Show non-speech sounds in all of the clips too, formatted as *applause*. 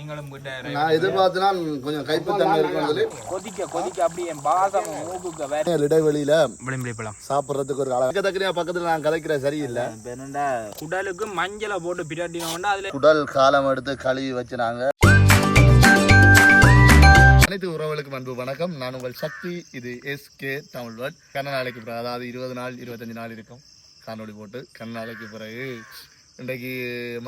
நீங்களும் நான் எதிர்பார்த்தனா கொஞ்சம் கைப்புத்தன்மை இருக்கும் சொல்லி கொதிக்க கொதிக்க அப்படியே மூக்குக்கு வேற. இடைவெளியில விளிம்பி பழம் சாப்பிட்றதுக்கு ஒரு தக்கறியா பக்கத்துல நான் கதைக்கிற சரியில்லை. குடலுக்கு மஞ்சளை போட்டு பிரட்டினோம்னா அதுல குடல் காலம் எடுத்து கழுவி வச்சுனாங்க. அனைத்து உறவுகளுக்கும் அன்பு வணக்கம். நான் உங்கள் சக்தி இது எஸ்கே தமிழ் வேர்ட் கண்ண நாளைக்கு பிறகு அதாவது இருபது நாள் இருபத்தஞ்சு நாள் இருக்கும். காணொளி போட்டு கண்ண நாளைக்கு பிறகு இன்றைக்கு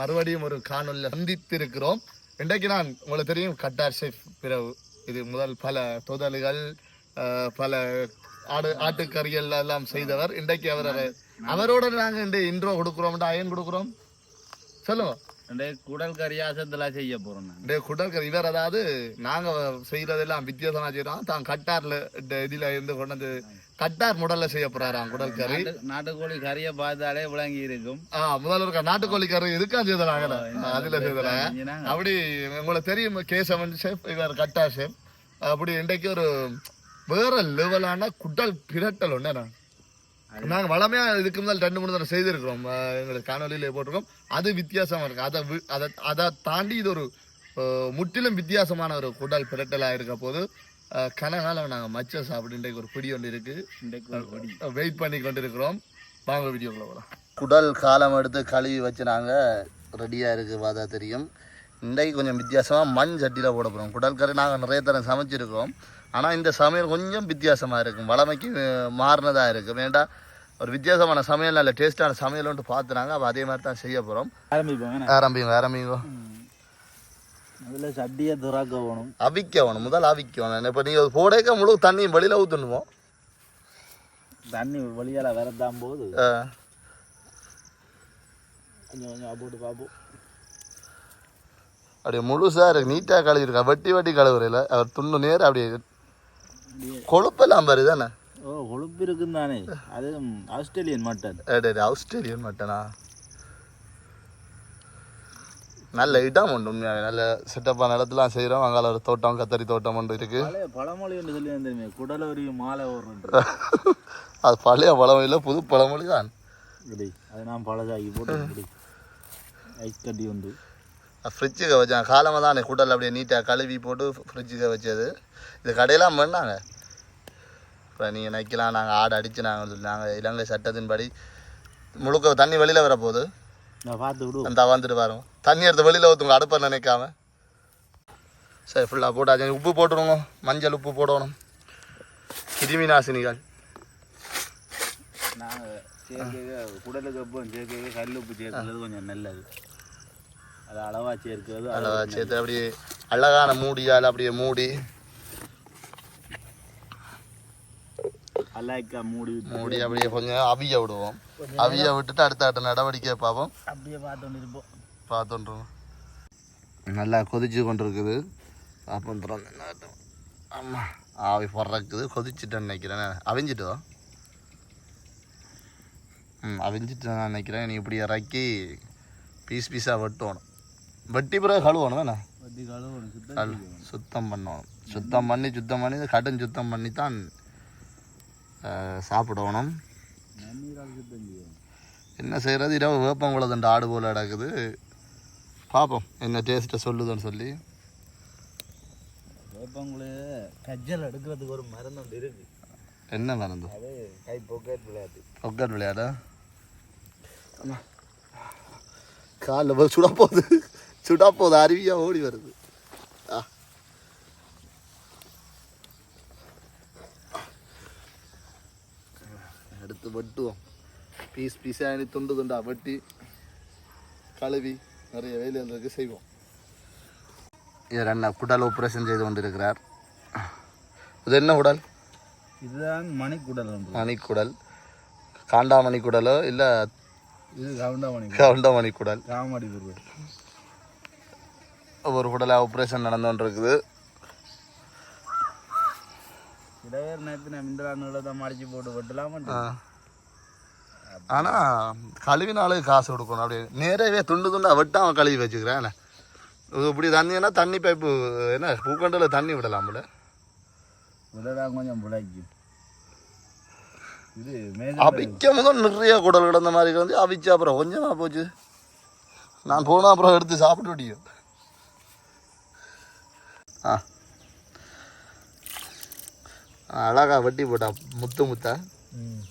மறுபடியும் ஒரு காணொலியில் சந்தித்திருக்கிறோம். இன்றைக்கு நான் உங்களுக்கு தெரியும் கட்டார் ஷெஃப் பிறகு இது முதல் பல தொதல்கள் பல ஆடு ஆட்டுக்கறிகள் எல்லாம் செய்தவர். இன்றைக்கு அவர் அவரோட நாங்கள் இந்த இன்ட்ரோ கொடுக்குறோம் அயன் கொடுக்குறோம். சொல்லுங்க. குடல் கரியாசத்துல செய்ய போறோம் இந்த குடல்கறி. இவர் அதாவது நாங்க செய்யறதெல்லாம் வித்தியாசமா செய்யறோம் தான் கட்டார்ல இதுல இருந்து கொண்டு வந்து கட்டார் முடல்ல செய்ய போறாராம் குடல் கறி நாட்டு- நாட்டுக்கோழி கறியை பார்த்தாலே விளங்கி இருக்கும். ஆஹ் முதல்ல இருக்க நாட்டுக்கோழி கறி எதுக்கா செய்தலாங்க அதுல செய்தலாங்க அப்படி உங்களுக்கு தெரியும் கேசவன் ஷெஃப் இவர் கட்டா ஷெஃப் அப்படி இன்றைக்கு ஒரு வேற லெவலான குடல் பிரட்டல் ஒண்ணு நாங்க வளமையா இதுக்கு முதல் ரெண்டு மூணு தடவை செய்திருக்கிறோம். எங்களுக்கு காணொலியில போட்டிருக்கோம். அது வித்தியாசமா இருக்கு. அதை அதை அதை தாண்டி இது ஒரு முற்றிலும் வித்தியாசமான ஒரு குடல் பிரட்டலா இருக்க போது கனகாலம் நாங்க மச்ச சாப்பிட்டு இன்றைக்கு ஒரு பிடி ஒன்று இருக்கு. இன்றைக்கு ஒரு பொடி. வெயிட் பண்ணி கொண்டு இருக்கிறோம் வாங்க வீடியோக்குள்ள போகலாம் குடல் காலம் எடுத்து கழுவி வச்சு நாங்கள் ரெடியாக இருக்கு பார்த்தா தெரியும். இன்றைக்கு கொஞ்சம் வித்தியாசமாக மண் சட்டியில் போட போகிறோம் குடல் கறி நாங்கள் நிறைய தரம் சமைச்சிருக்கோம் ஆனால் இந்த சமையல் கொஞ்சம் வித்தியாசமாக இருக்கும். வளமைக்கு மாறினதாக இருக்கும். வேண்டாம் ஒரு வித்தியாசமான சமையல் நல்ல டேஸ்டான சமையல் ஒன்று அப்போ அதே மாதிரி தான் செய்ய போகிறோம்? ஆரம்பிங்க ஆரம்பிங்க. முதல்ல சட்டியை துறாக்க போகணும் அவிக்கணும் முதல் அவிக்கணும் இப்போ நீங்கள் போடக்க முழு தண்ணியும் வெளியில் ஊற்றணுமோ தண்ணி வழியால வரதான் போது கொஞ்சம் கொஞ்சம் போட்டு பார்ப்போம். அப்படியே முழுசாக இருக்கு. நீட்டாக கழுவிருக்கா. வெட்டி வெட்டி கழுவுறையில் அவர் துண்ணு நேரம் அப்படியே கொழுப்பெல்லாம் பாரு தானே ஓ கொழுப்பு இருக்குன்னு தானே. அது ஆஸ்திரேலியன் மட்டன் ஆஸ்திரேலியன் மட்டனா நல்ல இடம் உண்டு உண்மையாகவே நல்ல செட்டப்பான இடத்துலாம் செய்கிறோம் அங்கால ஒரு தோட்டம் கத்தரி தோட்டம் ஒன்று இருக்கு. பழமொழி ஒன்று சொல்லி வந்துருமே குடலவரி மாலை ஓடுறது *laughs* அது பழைய பழமொழி புது பழமொழி தான். அது நான் பழசாக்கி போட்டு ஐஸ் கட்டி வந்து ஃப்ரிட்ஜுக்கு வச்சேன் காலமாக தான் குடல் அப்படியே நீட்டாக கழுவி போட்டு ஃப்ரிட்ஜுக்கு வச்சது. இது கடையெல்லாம் பண்ணாங்க. இப்போ நீங்கள் நைக்கலாம் நாங்கள் ஆடு அடிச்சு நாங்கள் சொல்லி நாங்கள் இலங்கை சட்டத்தின்படி முழுக்க தண்ணி வெளியில் வரப்போகுது. நான் பார்த்து விடு. அந்த வந்துட்டு வரும் தண்ணி எடுத்து வெளியில் ஊற்றுங்க அடுப்பை நினைக்காம. சரி ஃபுல்லாக போட்டாச்சு. உப்பு போட்டுருங்க மஞ்சள் உப்பு போடணும். கிருமி நாசினிகள். நாங்கள் சேர்க்க குடலுக்கு அப்புறம் சேர்க்க கல் உப்பு சேர்க்கிறது கொஞ்சம் நல்லது. அது அளவாக சேர்க்கிறது அதை சேர்த்து அப்படியே அழகான மூடியால் அப்படியே மூடி மூடி அப்படியே கொஞ்சம் அவிய விடுவோம். அவிய விட்டுட்டு அடுத்த அடுத்த நடவடிக்கை பார்ப்போம். அப்படியே பார்த்து இருப்போம். நல்லா கொதிச்சு கொண்டு இருக்குது பார்ப்போம் திறந்து ஆமாம் ஆவி பறக்குது. கொதிச்சுட்டேன்னு நினைக்கிறேன். அவிஞ்சிட்டோ ம் அவிஞ்சிட்டு நான் நினைக்கிறேன். நீ இப்படி இறக்கி பீஸ் பீஸாக வெட்டணும். வெட்டி பிறகு கழுவணும் கழுவணும் சுத்தம் பண்ணணும். சுத்தம் பண்ணி சுத்தம் பண்ணி கடும் சுத்தம் பண்ணி தான் சாப்பிடணும். என்ன செய்கிறது இரவு வேப்பங்குளத்தண்டு ஆடு போல் கிடக்குது பார்ப்போம் என்ன டேஸ்ட்டை சொல்லுதுன்னு சொல்லி. வேப்பங்குளே கஜ்ஜல் எடுக்கிறதுக்கு ஒரு மருந்து ஒன்று இருக்கு. என்ன மறந்து அது கை பொக்கெட் விளையாட்டு. ஒக்கட் விளையாட காலில் சுட போகுது. சுடா போகுது அருவியாக ஓடி வருது. எடுத்து வெட்டுவோம் பீஸ் பீஸாக துண்டு துண்டா வெட்டி கழுவி நிறைய வேலைகள் இருக்கு செய்வோம் இவர் என்ன குடல் ஆப்ரேஷன் செய்து கொண்டிருக்கிறார் இது என்ன குடல் இதுதான் மணிக்குடல் மணிக்குடல் காண்டாமணி குடலோ இல்லை இது கவுண்டா மணி கவுண்டமணி குடல் காமாடி ஒரு குடலை ஆப்ரேஷன் நடந்து கொண்டிருக்குது இடவேர் நேரத்து நான் இந்த நீளத்தை மடிச்சு போட்டு வெட்டலாமா ஆனால் கழுவினாலே காசு கொடுக்கணும். அப்படியே நேரவே துண்டு துண்டா வெட்டாம கழுவி வச்சுக்கிறேன். இது இப்படி தண்ணினா தண்ணி பைப்பு என்ன பூக்கண்டில் தண்ணி விடலாம் கொஞ்சம் பிழைக்கும் இது மேஜர் அவிக்க முதல் நிறைய குடல் கிடந்த மாதிரி வந்து அவிச்சு அப்புறம் கொஞ்சமாக போச்சு. நான் போனால் அப்புறம் எடுத்து சாப்பிட்டு விட்டியும் ஆ. அழகா வெட்டி போட்டான் முத்து முத்தா.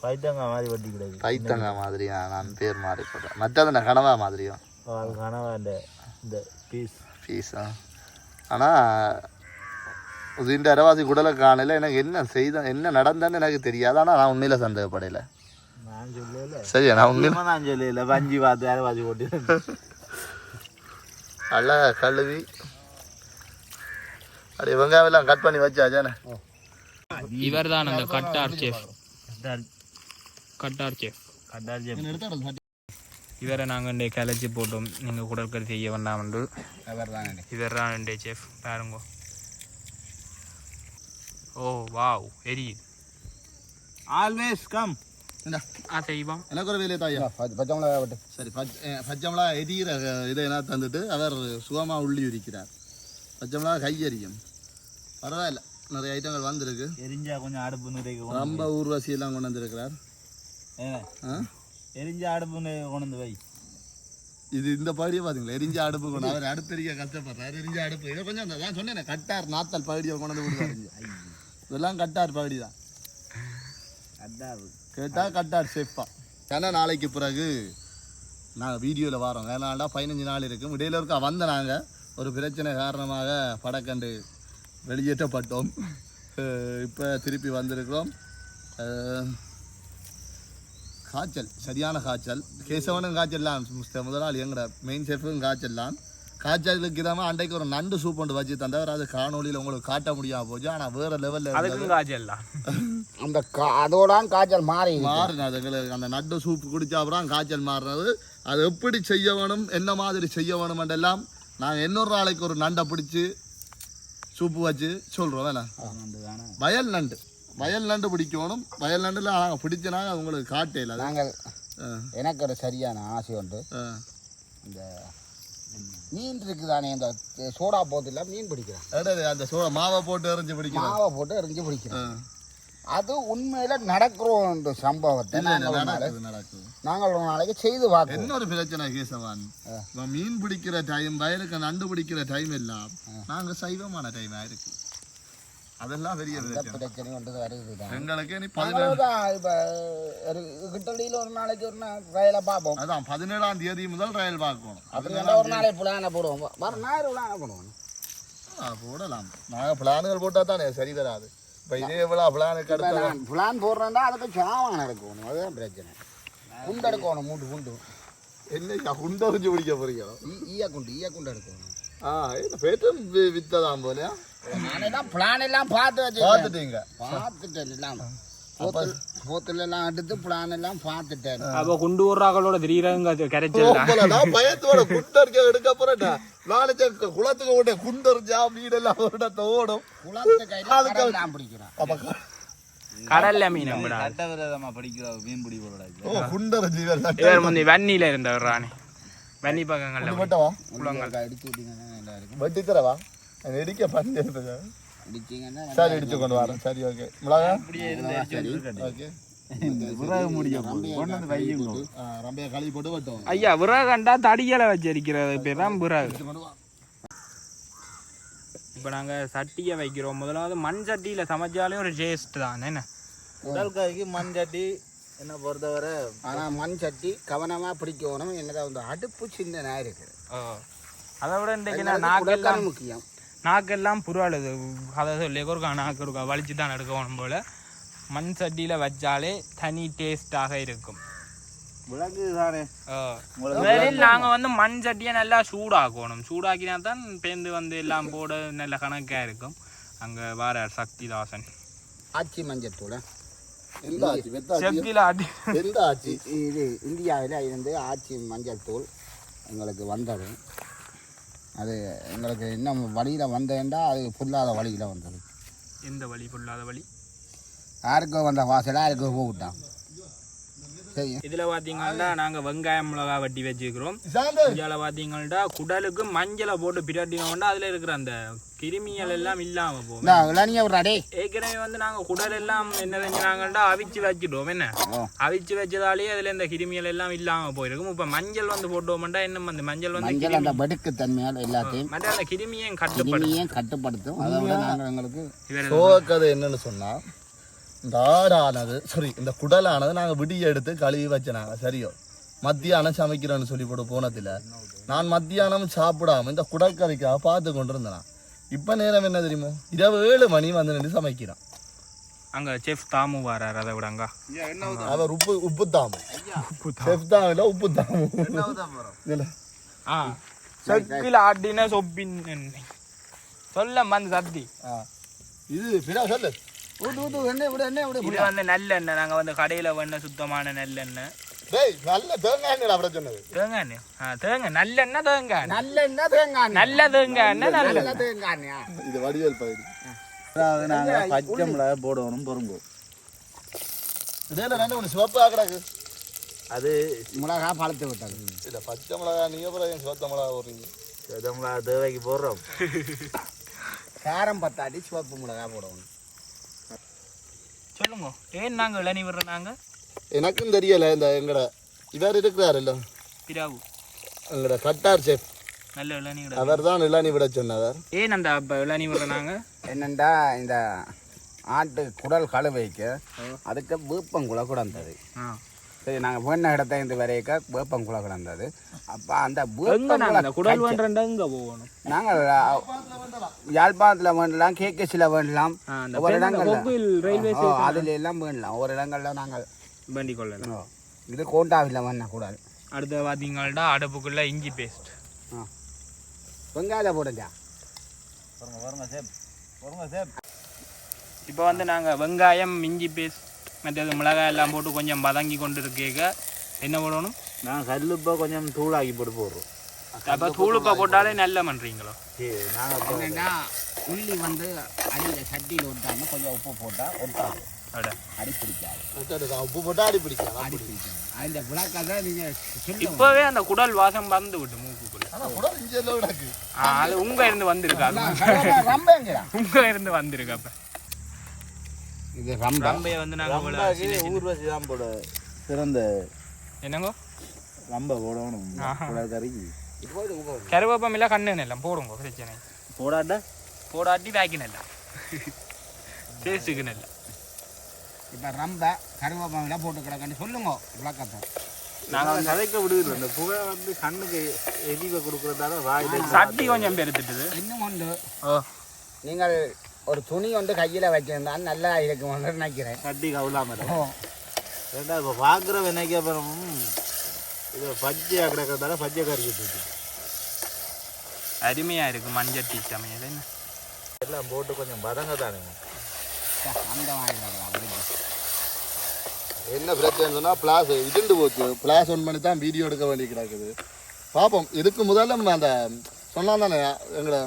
பைத்தங்க மாதிரி வட்டி கிடையாது. பைத்தங்க மாதிரியா? நான் பேர் மாறி போட்டேன். மற்றது நான் கனவா மாதிரியும். அது கனவா இந்த இந்த பீஸ்? ஃபீஸா ஆனால் இதுண்ட அரவாசி குடலை காணல. எனக்கு என்ன செய்த என்ன நடந்தேன்னு எனக்கு தெரியாது. ஆனால் நான் உண்மையில் சந்தேகப்படையில நான் சொல்லல. சரியா நான் உண்மையில் நான் சொல்லல. பஞ்சு பார்த்து யாரும் வாசி போட்டு அழகா கழுவி. அப்படியே வெங்காயம்லாம் கட் பண்ணி வச்சாச்சானே இவர் தான் அந்த கட்டார் செஃப் கட்டார் செஃப் இவரை நாங்கள் கலைச்சி போட்டோம். நீங்கள் குடற்கறி செய்ய வேண்டாம் என்று. அவர் தான் இவர் தான் செஃப் பாருங்க. ஓ வாவ் எரியுது ஆல்வேஸ் கம் ஆ செய்வோம். எனக்கு ஒரு வேலையை தாயா? பச்சை விட்டு. சரி பச்சை பச்சை மிளகா எரிகிற இதை என்ன தந்துட்டு அவர் சுகமாக உள்ளி உரிக்கிறார் பச்சை மிளகா கையரியும் பரவாயில்ல. நிறைய ஐட்டங்கள் வந்திருக்கு. எரிஞ்சா கொஞ்சம் அடுப்பு நிறைய ரொம்ப ஊர்வசி எல்லாம் கொண்டு வந்திருக்கிறார்? எரிஞ்ச அடுப்பு கொண்டு வை. இது இந்த பகுதியை பார்த்தீங்களா எரிஞ்ச அடுப்பு கொண்டு அவர் அடுப்பெரிக்க கஷ்டப்படுறாரு. எரிஞ்ச அடுப்பு இதை கொஞ்சம் தான் சொன்னேன் கட்டார் நாத்தல் பகுதியை கொண்டு வந்து விடுவாரு இதெல்லாம் கட்டார் பகுதி தான் அதான் கேட்டால் கட்டார் சேஃபா ஏன்னா நாளைக்கு பிறகு நாங்கள் வீடியோவில் வரோம். ஏன்னாடா பதினஞ்சு நாள் இருக்கும். இடையில இருக்க வந்த நாங்கள் ஒரு பிரச்சனை காரணமாக படக்கண்டு வெளியேற்றப்பட்டோம். இப்போ திருப்பி வந்திருக்கிறோம். காய்ச்சல் சரியான காய்ச்சல். கேசவனும் காய்ச்சல்லாம் முஸ்த- முதலாளி எங்கட மெயின் செஃப்பும் காய்ச்சல்லாம். காய்ச்சலுக்கு இதாம அன்றைக்கு ஒரு நண்டு சூப் ஒன்று வச்சு தந்தவர். அது காணொலியில் உங்களுக்கு காட்ட முடியாம போச்சு. ஆனால் வேற லெவலில் அதுக்கும் காய்ச்சல்லாம். அந்த கா அதோடான் காய்ச்சல் மாறி. மாறினது. எங்களுக்கு அந்த நட்டு சூப் குடிச்ச அப்புறம் காய்ச்சல் மாறினது. அது எப்படி செய்ய வேணும் என்ன மாதிரி செய்ய வேணும் எல்லாம் நாங்கள் இன்னொரு நாளைக்கு ஒரு நண்டை பிடிச்சி சூப்பு வச்சு சொல்கிறோம் வேணா வயல் நண்டு. வயல் நண்டு பிடிக்கணும். வயல் நண்டுல நாங்கள் பிடிச்சனாங்க உங்களுக்கு காட்டையில் அது நாங்கள் எனக்கு ஒரு சரியான ஆசை உண்டு. இந்த மீன் இருக்குதானே இந்த சோடா போத்தில் மீன் பிடிக்கிறேன். அந்த சோள மாவை போட்டு எறிஞ்சு பிடிக்கணும் மாவை போட்டு எரிஞ்சு பிடிக்கிறேன். அது உண்மையில நடக்கிறோம் இந்த சம்பவத்தை நாங்கள் ஒரு நாளைக்கு- நாங்கள் செய்து பார்க்கணும் இன்னொரு பிரச்சனை கேசவான்? மீன் பிடிக்கிற டைம் வயலுக்கு நண்டு பிடிக்கிற டைம் எல்லாம் நாங்க சைவமான டைம் இருக்கு. அதெல்லாம் பெரிய பிரச்சனை. வருது எங்களுக்கு கிட்டடியில் ஒரு நாளைக்கு ஒரு நாள் வயலை பார்ப்போம். அதான் பதினேழாம் தேதி முதல் ரயில் பார்க்கணும். அப்படி இருந்தா ஒரு நாளைக்கு புலான போடுவோம். வர நாள் புலான போடுவோம். போடலாம். நாங்க பிளானுகள் போட்டா தானே சரி வராது. இப்ப இதே எவ்வளவு பிளானுக்கு இப்ப அடுத்த நான் புலான் போடுறேன்டா அதுக்கு சாமான் எடுக்கணும். அதுதான் பிரச்சனை. குண்டு எடுக்கணும் மூட்டு குண்டு என்ன குண்டறிஞ்சு பிடிக்க போறீங்க? ஈய குண்டு ஈய குண்டு எடுக்கணும். ஆ என்ன பேட்டும் வித்ததான் போலயா? நானே தான் பிளான் எல்லாம் பார்த்து வச்சு பார்த்துட்டீங்க. பார்த்துட்டேன் எல்லாம். போத்தில் போத்தில் எல்லாம் எடுத்து பிளான் எல்லாம் பார்த்துட்டேன் அப்போ குண்டு ஊர்றாக்களோட திடீரங்க நான் பயத்தோட குண்டறிக்க எடுக்க போறேன்டா. நாளைக்கு குளத்துக்கு ஓட குண்டறிஞ்சா வீடெல்லாம் ஒரு இடத்த ஓடும். குளத்து கையில் கடல்லாம் பிடிக்கிறான். அப்ப கடல்ல மீன் நம்மடா. சட்டவிரோதமா படிக்கிற மீன் பிடி போடா ஓ குண்டறிஞ்சு இவர் வந்து வன்னியில இருந்தவர் ராணி. வன்னி பக்கங்கள்ல வெட்டி தரவா இடிக்க பண்ணி சரி இடிச்சு கொண்டு வரேன். சரி ஓகே மிளகா? சரி ஓகே விறகு கொண்டு வச்சிருக்கிறது. பேர் தான் விறகு இப்போ நாங்கள் சட்டியை வைக்கிறோம். முதலாவது மண் சட்டியில் சமைச்சாலே ஒரு டேஸ்ட் தான். என்ன? உடல் காய்க்கு மண் சட்டி என்ன பொறுத்தவரை ஆனா மண் சட்டி கவனமா பிடிக்கணும். என்னதான் அடுப்பு சின்னனா இருக்கு ஓ. அதை விட இன்றைக்கு நான் நாக்கெல்லாம் முக்கியம். நாக்கெல்லாம் புறாளுது. அதை சொல்லி ஒருக்கா நாக்கு இருக்கா வலிச்சு தான் எடுக்கணும் போல். மண் சட்டியில் வச்சாலே தனி டேஸ்டாக இருக்கும். நாங்கள் வந்து மண் சட்டியை நல்லா சூடாக்கணும். சூடாக்கினா தான் பேந்து வந்து எல்லாம் போட நல்ல கணக்காக இருக்கும். அங்கே வார சக்திதாசன். ஆச்சி மஞ்சள் தூள். எந்த ஆச்சு? வெத்த ஆச்சு செப்தியில் ஆட்டி எந்த ஆச்சு? இது இந்தியாவில் இருந்து ஆச்சி மஞ்சள் தூள் எங்களுக்கு வந்தது. அது எங்களுக்கு இன்னும் வழியில் வந்தேன்டா அது புல்லாத வழியில் வந்தது. எந்த வழி பொல்லாத வழி? யாருக்கோ வந்த வாசலாக யாருக்கோ போட்டான் இதுல பாத்தீங்கன்னா நாங்க வெங்காயம் மிளகா வெட்டி வச்சுக்கிறோம் சாந்து இந்தியால பாத்தீங்கன்னா குடலுக்கு மஞ்சளை போட்டு பிரட்டினோம்னா அதுல இருக்கிற அந்த கிருமிகள் எல்லாம் இல்லாம போகும் ஏற்கனவே வந்து நாங்க குடல் எல்லாம் என்ன செஞ்சாங்கன்னா அவிச்சு வச்சுட்டோம். என்ன. அவிச்சு வச்சதாலேயே அதுல இந்த கிருமிகள் எல்லாம் இல்லாம போயிருக்கும். இப்ப மஞ்சள் வந்து போட்டோம்னா என்ன அந்த மஞ்சள் வந்து மஞ்சள் அந்த வெடுக்கு தன்மையால் எல்லாத்தையும் மற்ற அந்த கிருமியையும் கட்டுப்படுத்தும். அதை விட நாங்கள் எங்களுக்கு என்னன்னு சொன்னா இந்த ஆடானது சாரி இந்த குடலானது நாங்க விடிய எடுத்து கழுவி வச்சனாங்க சரியோ? மத்தியானம் சமைக்கிறோன்னு சொல்லி போட்டு போனதில்ல. நான் மத்தியானம் சாப்பிடாம இந்த குடற்கறிக்காக பார்த்து கொண்டு இருந்தேன் இப்ப நேரம் என்ன தெரியுமோ? இரவு ஏழு மணி வந்து நின்று சமைக்கிறான். அங்க செஃப் தாமு வராரு அதை விடங்க. அவர் உப்பு உப்பு தாமு. செஃப் தாம் இல்ல உப்பு தாமு. இல்ல. ஆ செக்கில் ஆடின சொப்பின். சொல்ல வந்து சத்தி. ஆ. இது பின்னா சொல்லு. இது வந்து நல்லெண்ணெய். நாங்க வந்து கடையில வேண சுத்தமான நல்லெண்ணெய். டேய் நல்ல தேங்காய் எண்ணெய் அப்படி சொன்னது. தேங்காய் எண்ணெய்? ஆ தேங்காய். நல்லெண்ணெய் தேங்காய் எண்ணெய். நல்ல என்ன தேங்காய். நல்ல தேங்காய் எண்ணெய் நல்ல நல்ல தேங்காய் எண்ணெயா? இது வடிவேல் அதாவது நாங்கள் பச்சை போடணும் பொறுங்கோ இதே ரெண்டு மூணு சிவப்பு ஆக்கடாக்கு அது மிளகா பழுத்து விட்டது. இல்ல பச்சை மிளகா நீங்க அப்புறம் ஏன் சிவத்த மிளகா போடுறீங்க? பச்சை மிளகா தேவைக்கு போடுறோம். காரம் பத்தாட்டி சிவப்பு மிளகா போடணும். சொல்லுங்க. ஏன் நாங்க இளநீ விடுறோம் நாங்க? எனக்கும் தெரியல இந்த எங்கட இவர் இருக்கிறார் இல்ல பிராவு. எங்கட கட்டார் செஃப் நல்ல இளநீ விட அவர் தான் இளநீ விட சொன்னவர் ஏன் அந்த அப்ப இளநீ விடுறோம் நாங்க? என்னண்டா இந்த ஆட்டு குடல் கழுவைக்கு அதுக்கு வேப்பங்குளை குடந்தது ஆ. சரி நாங்கள் போன இடத்த இந்த வரைக்க வேப்பங்குளை கிடந்தது அப்போ அந்த வேப்பங்குளை போகணும். நாங்கள் யாழ்ப்பாணத்தில் வேண்டலாம் கேகேசியில் வேண்டலாம். ரயில்வே ஓ, அதுல எல்லாம் வேண்டலாம். ஒரு இடங்கள்ல நாங்கள் வேண்டிக் கொள்ளலாம். இது கோண்டாவில் வேணா கூடாது அடுத்து பாத்தீங்கன்னா அடுப்புக்குள்ள இஞ்சி பேஸ்ட் ஆ. வெங்காயம் போடுங்க. இப்போ வந்து நாங்க வெங்காயம் இஞ்சி பேஸ்ட் மற்றது மிளகாய் எல்லாம் போட்டு கொஞ்சம் வதங்கி கொண்டு இருக்கேக்க என்ன போடணும் நான் கல்லுப்பை கொஞ்சம் தூளாக்கி போட்டு போடுறோம் அப்போ தூளுப்பா போட்டாலே நல்ல பண்ணுறீங்களோ சரி நாங்கள் என்னன்னா உள்ளி வந்து அடியில் சட்டியில் ஒட்டாமல் கொஞ்சம் உப்பு போட்டால் ஒட்டாது அட அடி பிடிக்காது உப்பு போட்டா அடி பிடிக்கலாம் அடி பிடிக்காது அந்த விளக்கை தான் நீங்கள் இப்போவே அந்த குடல் வாசம் பறந்து விட்டு மூக்குக்குள்ள கிடக்கு ஆ, அது உங்க இருந்து வந்திருக்கு உங்க இருந்து வந்திருக்கு அப்ப இது ரம்ப. ரம்பையை வந்து நாங்க இவ்வளவு சின்ன சின்ன- ஊர்வசி தான் போட சிறந்த என்னங்கோ? ரம்ப போடணும். கறிக்கு. கருவேப்பம் இல்லை கண்ணு எல்லாம் போடுங்க பிரச்சனை போடாட்டா? போடாட்டி வேக்கின் எல்லாம் டேஸ்ட்டுக்கு நல்ல இப்போ ரம்ப கருவேப்பம் போட்டு கிடக்கன்னு சொல்லுங்க விளக்கத்தை. நாங்கள் கதைக்க விடுகிறோம். இந்த புகை வந்து கண்ணுக்கு எரிவை கொடுக்குறதால வாயில சட்டி கொஞ்சம் பெருத்துட்டுது. இன்னும் ஒன்று ஓ. நீங்கள் ஒரு துணி வந்து கையில் வச்சிருந்தால் நல்லா இருக்கும்னு நினைக்கிறேன். கட்டி கவுலாம ஓ. ஏண்டா இப்போ பார்க்குற வினைக்கு அப்புறம் இது பச்சையாக கிடக்கிறதால பச்சை கறிக்கு தூக்கி. அருமையா இருக்கு மஞ்சள் டீ சமையல் என்ன? எல்லாம் போட்டு கொஞ்சம் பதங்க தானுங்க அந்த என்ன பிரச்சனை சொன்னா பிளாஸ் இடிண்டு போச்சு. பிளாஸ் ஒன் பண்ணி தான் வீடியோ எடுக்க வேண்டி கிடக்குது. பார்ப்போம் இதுக்கு முதல்ல நம்ம அந்த சொன்னா தானே எங்களை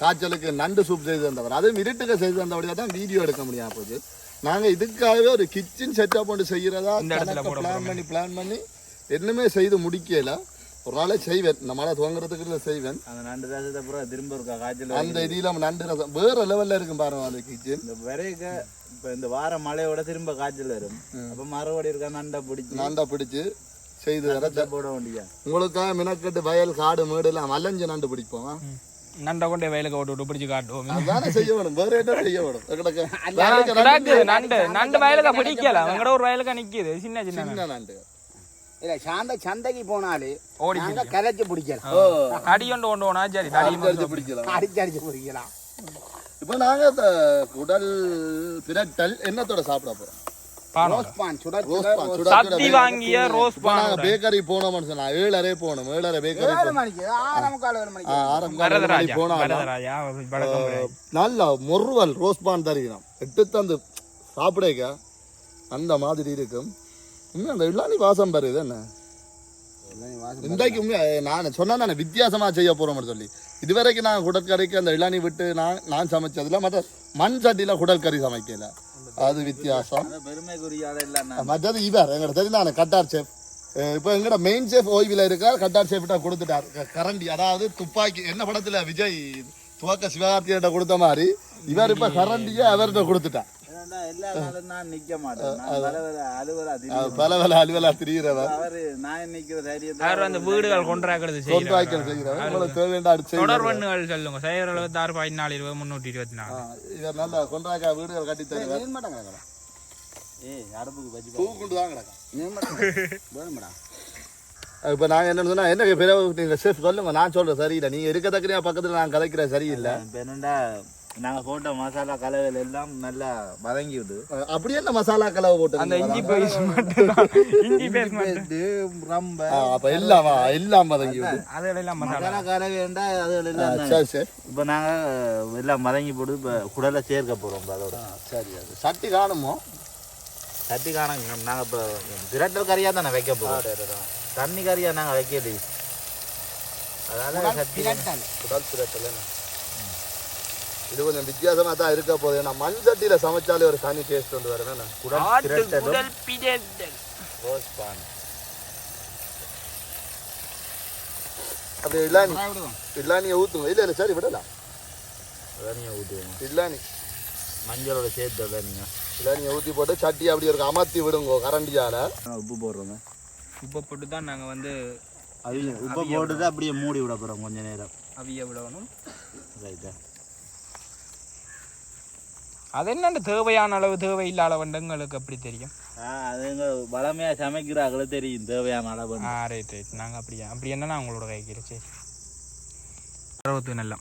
காய்ச்சலுக்கு நண்டு சூப் செய்து தந்தவர். அதுவும் இருட்டுக்கு செய்து தந்தபடியாக தான் வீடியோ எடுக்க முடியாம. போச்சு நாங்கள் இதுக்காகவே ஒரு கிச்சன் செட்டப் போட்டு செய்கிறதா பிளான் பண்ணி பிளான் பண்ணி என்னமே செய்து முடிக்கல. ஒரு நாளே செய்வேன். இந்த மழை துவங்குறதுக்குள்ள செய்வேன். அந்த ரெண்டு தேசத்தை அப்புறம் திரும்ப இருக்கா? காய்ச்சல் அந்த இதில் நண்டு ரசம் வேற லெவல்ல இருக்கும் பாருங்க அந்த கிச்சன் இந்த விரைக்க இப்போ இந்த வார மழையோட திரும்ப காய்ச்சல் வரும். அப்போ மறுபடி இருக்க நண்டை பிடிச்சி? நண்டா பிடிச்சு செய்து தர நண்டை போட வேண்டியா உங்களுக்காக மினக்கட்டு வயல் காடு மேடு எல்லாம் வளைஞ்சு நண்டு பிடிப்போம்? நண்டை கொண்டே வயலுக்கு ஓட்டு விட்டு பிடிச்சு காட்டுவோம். அதானே செய்ய வேணும். வேற என்ன செய்ய வேணும்? நண்டு நண்டு வயலுக்கு பிடிக்கல. அவங்கட ஒரு வயலுக்கு நிக்குது. சின்ன சின்ன நண்டு. சின்ன நண்டு. இல்லை சாந்த சந்தைக்கு போனாலே ஓடி நாங்கள் கரைச்சி பிடிக்கலாம். அடி கொண்டு கொண்டு போனா சரி தடி அடிச்சு பிடிக்கலாம். அடிச்சு அடிச்சு பிடிக்கலாம். இப்போ நாங்க குடல் பிரட்டல் என்னத்தோட சாப்பிட போறோம்? சத்தி வாங்கிய ரோஸ் சொன்னா ஏழரை போகணும் ஏழரை பேக்கரி ஆரம்பி போனா. நல்ல மொருவல் ரோஸ் பான் தருகிறோம். எட்டு தந்து சாப்பிடக்க. அந்த மாதிரி இருக்கும். உண்மை அந்த இல்லாணி வாசம் வருது என்ன? இன்றைக்கு நான் சொன்னா நான் வித்தியாசமா செய்ய போறோம்னு சொல்லி. இதுவரைக்கும் நான் குடற்கறிக்கு அந்த இளநீ விட்டு நான் நான் சமைச்சதுல மற்ற மண் சட்டியில குடற்கறி சமைக்கல. அது வித்தியாசம். மற்றது இவர். எங்கட தெரிந்தானே கட்டார் சேஃப். இப்போ எங்கட மெயின் சேஃப் ஓய்வில் இருக்கார் கட்டார் சேஃப்ட்ட கொடுத்துட்டார். கரண்டி அதாவது துப்பாக்கி என்ன படத்துல விஜய் துவக்க சிவகார்த்தியிட்ட கொடுத்த மாதிரி இவர் இப்ப கரண்டியை அவர்கிட்ட கொடுத்துட்டார். ஏன்னா எல்லா நாளும் நான் நிக்க மாட்டேன். நான் பல பல அலுவலா அவர் திடீர் பல பல அலுவலா திரிகிறவர் அவரு நான் நிக்கிற தைரியத்தை அவர் அந்த வீடுகள் கொண்டாக்கிறது செய்யறாரு கொண்டாய்க்கல் செய்கிறவர் உங்களுக்கு தேவையான அடிச்சு தொடர் பண்ணுகள் சொல்லுங்க. சைபர் எழுபத்தி ஆறு பதினாலு இருபது முன்னூற்றி இருபத்தி நாலு. இவர் நல்ல கொண்டாக்கா வீடுகள் கட்டி தருவார். ஏய் அடுப்புக்கு வச்சு பூ. கொண்டு தான் கிடக்கும். நீர் மட்டும் *laughs* வேணுமாடா. இப்போ நாங்கள் என்ன சொன்னா என்ன பிறகு நீங்கள் சேஃப் சொல்லுங்க. நான் சொல்றேன் சரியில்லை. நீங்கள் இருக்க தக்கறியா பக்கத்தில் நான் கதைக்கிறேன் சரியில்லை. இப்ப என்னடா நாங்க போட்ட மசாலா கலவைகள் எல்லாம் நல்லா வதங்கி விடு அப்படியே என்ன மசாலா கலவை போட்டு அந்த இஞ்சி பேஸ்ட் மட்டும். இஞ்சி பேஸ்ட் மட்டும். ரொம்ப அப்போ எல்லாம் எல்லாம் பதங்கி விடு அதெல்லாம் மசாலா. மசாலா கலவைண்டா அது எல்லாம் ஆ, சரி சரி. இப்போ நாங்கள் எல்லாம் மதங்கி போட்டு இப்போ குடலை சேர்க்க இப்போ அதோட. சரி அது சட்டி காணுமோ? சட்டி காண நாங்கள் இப்போ திரட்டல் கறியாக தானே வைக்க போகிறோம் தண்ணி கறியாக நாங்கள் வைக்கல அதனால சட்டி குடல் பிரட்டல இது கொஞ்சம் வித்தியாசமா தான் இருக்க போகுது. ஏன்னா மண் சட்டியில சமைச்சாலே ஒரு தனி டேஸ்ட் வந்து வரும். என்ன குடல் ரோஸ் பான் அப்படி இல்லானி இல்லானியை ஊத்துங்க இல்ல இல்ல சரி விடலாம். தனியாக ஊற்றுவோம் இல்லானி மஞ்சளோட சேர்த்து தனியாக இல்லானியை ஊத்தி போட்டு சட்டி அப்படி ஒரு அமர்த்தி விடுங்க கரண்டியால. உப்பு போடுறோங்க. உப்பை போட்டு தான் நாங்கள் வந்து உப்பு அப்படியே மூடி விட போகிறோம் கொஞ்ச நேரம். அவிய விடணும். ரைட்டா அது என்னென்ன தேவையான அளவு தேவையில்லாத வண்டங்களுக்கு அப்படி தெரியும். ஆ அதுங்க வளமையாக சமைக்கிறாங்களே தெரியும் தேவையான அளவு ஆ ரைட் ரைட் நாங்கள் அப்படியா அப்படி என்னன்னா உங்களோட கைக்கிற சரி. அறுபத்து நல்லா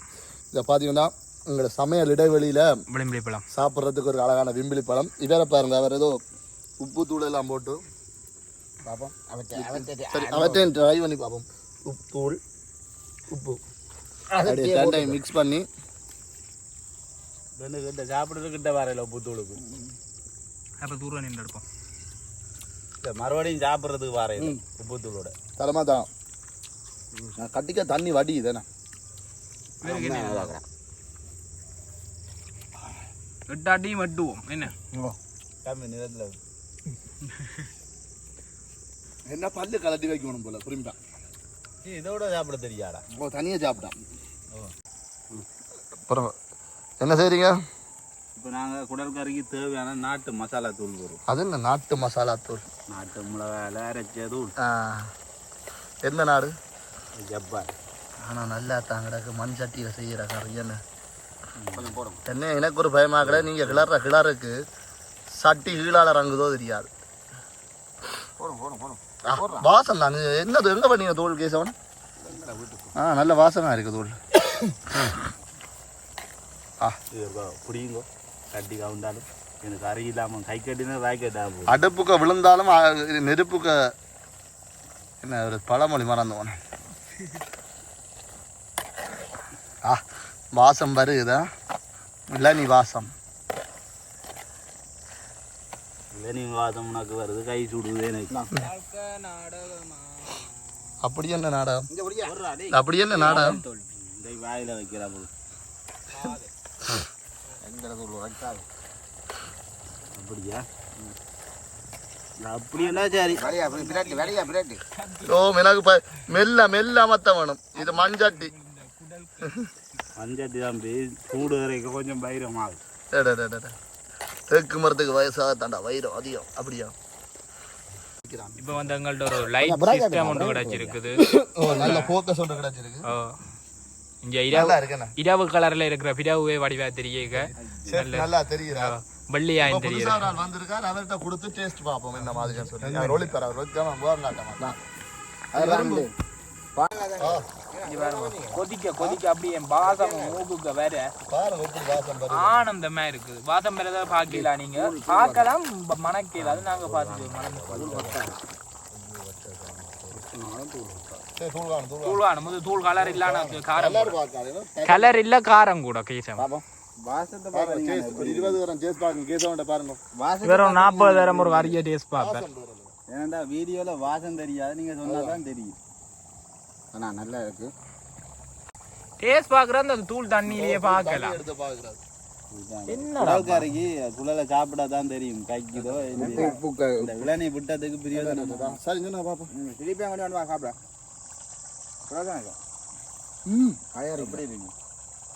இதை பாத்தீங்கன்னா உங்களோட சமையல் இடைவெளியில விளிம்பி பழம். சாப்பிட்றதுக்கு ஒரு அழகான விம்பிளி பழம். இவரை பாருங்க அவர் ஏதோ உப்பு தூள் எல்லாம் போட்டு. அவற்றை அவற்றை சரி அவற்றையும் ட்ரை பண்ணி பார்ப்போம் உப்பு தூள் உப்பு. அப்படியே ரெண்டையும் மிக்ஸ் பண்ணி ரெண்டு கிட்ட சாப்பிட்றதுக்கிட்ட வரையில உப்பு தூளுக்கு அப்போ தூரம் நின்று எடுப்போம் இல்ல, மறுபடியும் சாப்பிட்றதுக்கு வரையில உப்பு தூளோட தரமா தான் கட்டிக்க தண்ணி வடி தானே எட்டாட்டியும் வெட்டுவோம் என்ன கம்மி நிறத்தில் என்ன பல்லு கலட்டி வைக்கணும் போல புரியுதா இதோட சாப்பிட தெரியாடா ஓ தனியாக சாப்பிட்டான் அப்புறம் என்ன செய்றீங்க? இப்போ நாங்கள் குடல் கறிக்கு தேவையான நாட்டு மசாலா தூள் வரும் அது என்ன நாட்டு மசாலா தூள்? நாட்டு மிளகாயில் அரைச்ச தூள். எந்த நாடு? ஜப்பான். ஆனால் நல்லா தான் கிடக்கு. மண் சட்டியில் செய்கிற கறி என்ன? கொஞ்சம் போடும் என்ன எனக்கு ஒரு பயமாக்கல நீங்கள் கிளற கிளறுக்கு சட்டி கீழால இறங்குதோ தெரியாது. போடும் போடும் ஆ, வாசம் தான். என்னது எங்கே பண்ணீங்க தோல் கேசவன்? ஆ நல்ல வாசமாக இருக்கு தோல் பிடிங்கோ கட்டி கவுண்டாலும் எனக்கு கறி இல்லாமல் கை கட்டினா ராய் கட்டா போகும் அடுப்புக்க விழுந்தாலும் நெருப்புக்க என்ன ஒரு பழமொழி மறந்தவன் ஆ வாசம் வருகுதா இல்லை நீ வாசம் நீங்கள் வாதம் உனக்கு வருது கை சுடுது எனக்கு அப்படி என்ன நாடகம் அப்படி என்ன நாடகம் இந்த வாயில் வைக்கிறா தூள் வைக்காது அப்படியா? அப்படின்னா சரி வரையா பிராட்டி வரையா பிராட்டி ஓ எனக்கு ப மெல்ல மெல்ல அமத்த வேணும். இது மண்சட்டி. மஞ்சட்டி தான் போய். சூடு வரைக்கும் கொஞ்சம் டே. தேக்கு மரத்துக்கு வயசாக தாண்டா வைரம் அதிகம். அப்படியா? இப்போ வந்து எங்கள்கிட்ட ஒரு லைட் சிஸ்டம் ஒன்று கிடைச்சிருக்குது. ஓ நல்ல ஃபோக்கஸ் ஒன்று கிடைச்சிருக்கு. ஓ. இங்கே இரவு கலர்ல இருக்கிற பிடாவே வடிவா தெரியுங்க. நல்லா தெரியுதா வெள்ளையாயும் தெரியுது வந்திருக்கார் அவர்கிட்ட கொடுத்து டேஸ்ட் பார்ப்போம் என்ன மாதிரி சொல்லி ஒளிப்பார் அவர் வைக்காம போராட்டாமா கொதிக்க கொதிக்க அப்படியே வாசம் மூக்குக்கு வேற ஆனந்தமா இருக்குது. வாசம் பெறத பாக்கலாம் நீங்க? பார்க்கலாம். ப- மணக்கல அது நாங்க பார்த்துட்டு மணந்து தூள் காணும் தூள் தூள் காணும் போது தூள் கலர் காரம் இல்ல காரம் கூட கேசம் வெறும் நாற்பது தரம் ஒரு அரிய டேஸ்ட் பார்ப்பேன் ஏன்டா வீடியோவில் வாசம் தெரியாது. நீங்கள் சொன்னால் தான் தெரியும். அண்ணா நல்லா இருக்கு. டேஸ்ட் பார்க்குற அந்த தூள் தண்ணியிலேயே பார்க்கலாம் குடல்காரிக்கு குழல சாப்பிட தான் தெரியும். கைக்குதோ இந்த விட்டதுக்கு பிரியோஜனம் தான் சரி நான் பாப்போம். திருப்பி அங்கே வந்து வா சாப்பிட. பிரயோஜனம் ம் கயறு எப்படி இருக்கு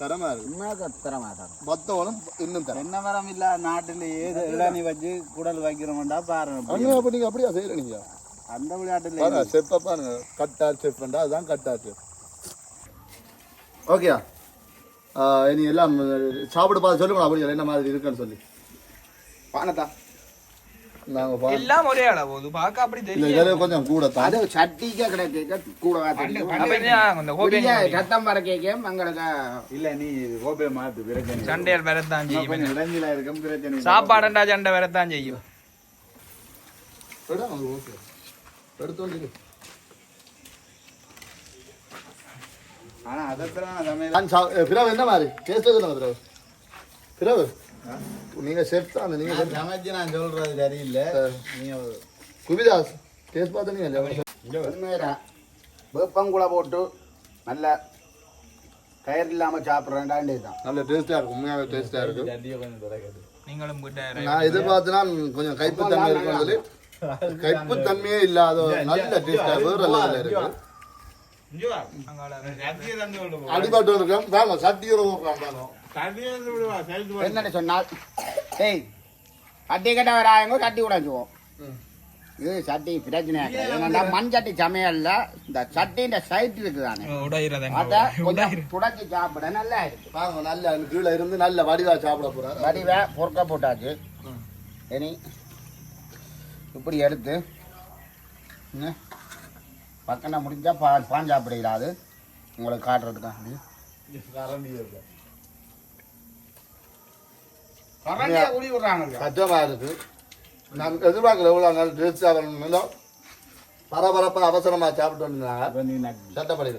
தரமா இருக்கு. உண்மையாக தர மாட்டாங்க பத்தவனும் இன்னும் தரம் என்ன மரம் இல்ல நாட்டுல ஏது இளநீ வச்சு குடல் வைக்கிறோம்டா பாருங்க அப்ப நீங்க அப்படியா செய்யறீங்க அந்த விளையாட்டுல செப்ப பாருங்க. கட்டார் அதுதான் கட்டார் செப். ஓகேயா? இனி எல்லாம் சாப்பிட பார்த்து சொல்லுங்க அப்படி என்ன மாதிரி இருக்குன்னு சொல்லி. பானத்தா நாங்க பா- எல்லாம் ஒரே அளவு இது பார்க்க அப்படி தெரியும் இதுல கொஞ்சம் கூட தான் அது சட்டிக்கே கிடைக்க சத்தம் வர கேட்கும் எங்களுக்கு இல்ல நீ கோபே மாத்து பிரச்சனை சண்டையால் வரத்தான் செய்யும் கொஞ்சம் இளஞ்சில இருக்கும் பிரச்சனை சாப்பாடுண்டா சண்டை வரத்தான் செய்யும். விட, அது ஓகே எடுத்து ஆனா அதற்கான சமையல் பிறகு என்ன மாதிரி? டேஸ்ட் என்ன பிறகு பிறகு நீங்க செஃப் தான் நீங்க. சமைச்சு நான் சொல்றது சரியில்லை. நீ குபிதாஸ் டேஸ்ட் பார்த்து நீங்க உண்மையில வேப்பங்குளை போட்டு நல்ல கயிறு இல்லாமல் சாப்பிட்றேன்டாண்டே தான் நல்ல டேஸ்டா இருக்கு உண்மையாவே டேஸ்டா இருக்கு சட்டியை கொஞ்சம் திறக்குது நீங்களும் நான் எதிர்பார்த்தனா கொஞ்சம் கைப்பு தன்மை இருக்கிறதுல கைப்பு தன்மையே இல்லாத நல்ல டேஸ்டா வேற லெவல்ல இருக்கு. அடிபட்டு இருக்கோம் வாங்க சத்தியம் என்னன்னு சொன்னால் ஏய் சட்டி கட்ட வராயங்க சட்டி உடைஞ்சுவோம் இது சட்டி பிரச்சனை ஏன்னா மண் சட்டி சமையல்ல இந்த சட்டின்ற சைட் இருக்குதானே அதை கொஞ்சம் புடைச்சி சாப்பிட நல்லா இருக்கு. வாங்க நல்ல கீழே இருந்து நல்ல வடிவா சாப்பிட போறாரு. வடிவை பொறுக்க போட்டாச்சு. இனி இப்படி எடுத்து என்ன, பக்கன முடிஞ்சா பா பான் சாப்பிடலாது உங்களுக்கு காட்டுறதுக்காக கரண்டியா குடி விடுறாங்க கஷ்டமா இருக்கு. நான் எதிர்பார்க்கல எவ்வளவு நாள் டேஸ்டா வரணும் பரபரப்பா அவசரமா சாப்பிட்டு வந்தாங்க. சட்டப்படி